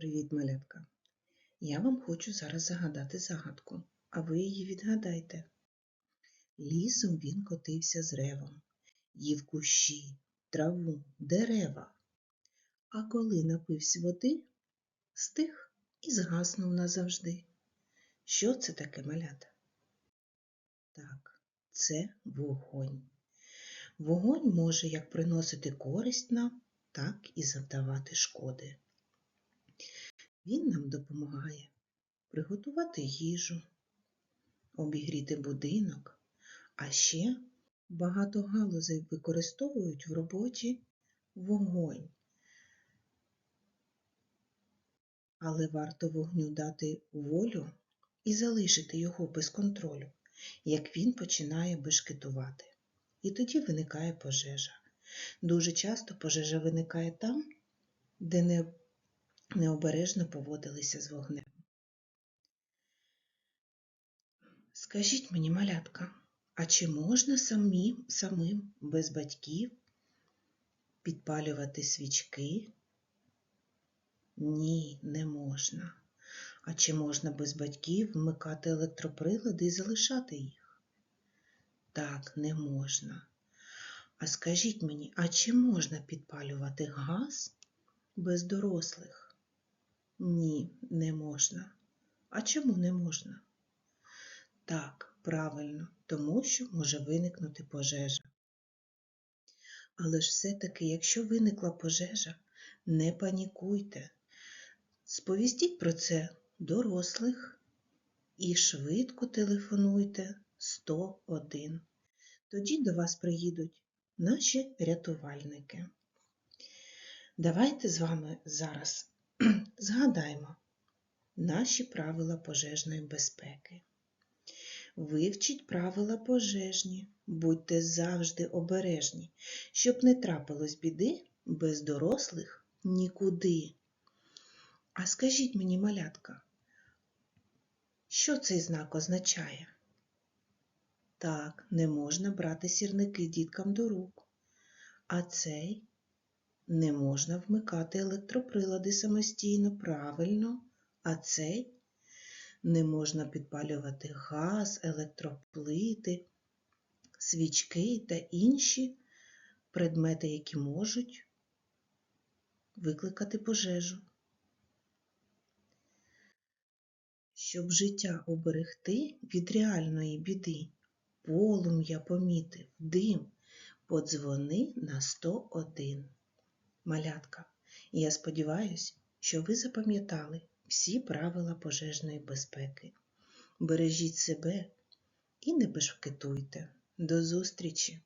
Привіт, малятка. Я вам хочу зараз загадати загадку, а ви її відгадайте. Лісом він котився з ревом, їв кущі, траву, дерева. А коли напився води, стих і згаснув назавжди. Що це таке малята? Так, це вогонь. Вогонь може як приносити користь нам, так і завдавати шкоди. Він нам допомагає приготувати їжу, обігріти будинок, а ще багато галузей використовують в роботі вогонь. Але варто вогню дати волю і залишити його без контролю, як він починає бешкетувати. І тоді виникає пожежа. Дуже часто пожежа виникає там, де не необережно поводилися з вогнем. Скажіть мені, малятка, а чи можна самим, самим без батьків підпалювати свічки? Ні, не можна. А чи можна без батьків вмикати електроприлади і залишати їх? Так, не можна. А скажіть мені, а чи можна підпалювати газ без дорослих? Ні, не можна. А чому не можна? Так, правильно, тому що може виникнути пожежа. Але ж все-таки, якщо виникла пожежа, не панікуйте. Сповістіть про це дорослих і швидко телефонуйте 101. Тоді до вас приїдуть наші рятувальники. Давайте з вами зараз згадаємо наші правила пожежної безпеки. Вивчіть правила пожежні, будьте завжди обережні, щоб не трапилось біди без дорослих нікуди. А скажіть мені, малятка, що цей знак означає? Так, не можна брати сірники діткам до рук, а цей не можна вмикати електроприлади самостійно, правильно, а цей не можна підпалювати газ, електроплити, свічки та інші предмети, які можуть викликати пожежу. Щоб життя оберегти від реальної біди, полум'я помітив, дим, подзвони на 101. Малятка, і я сподіваюся, що ви запам'ятали всі правила пожежної безпеки. Бережіть себе і не бешкетуйте. До зустрічі!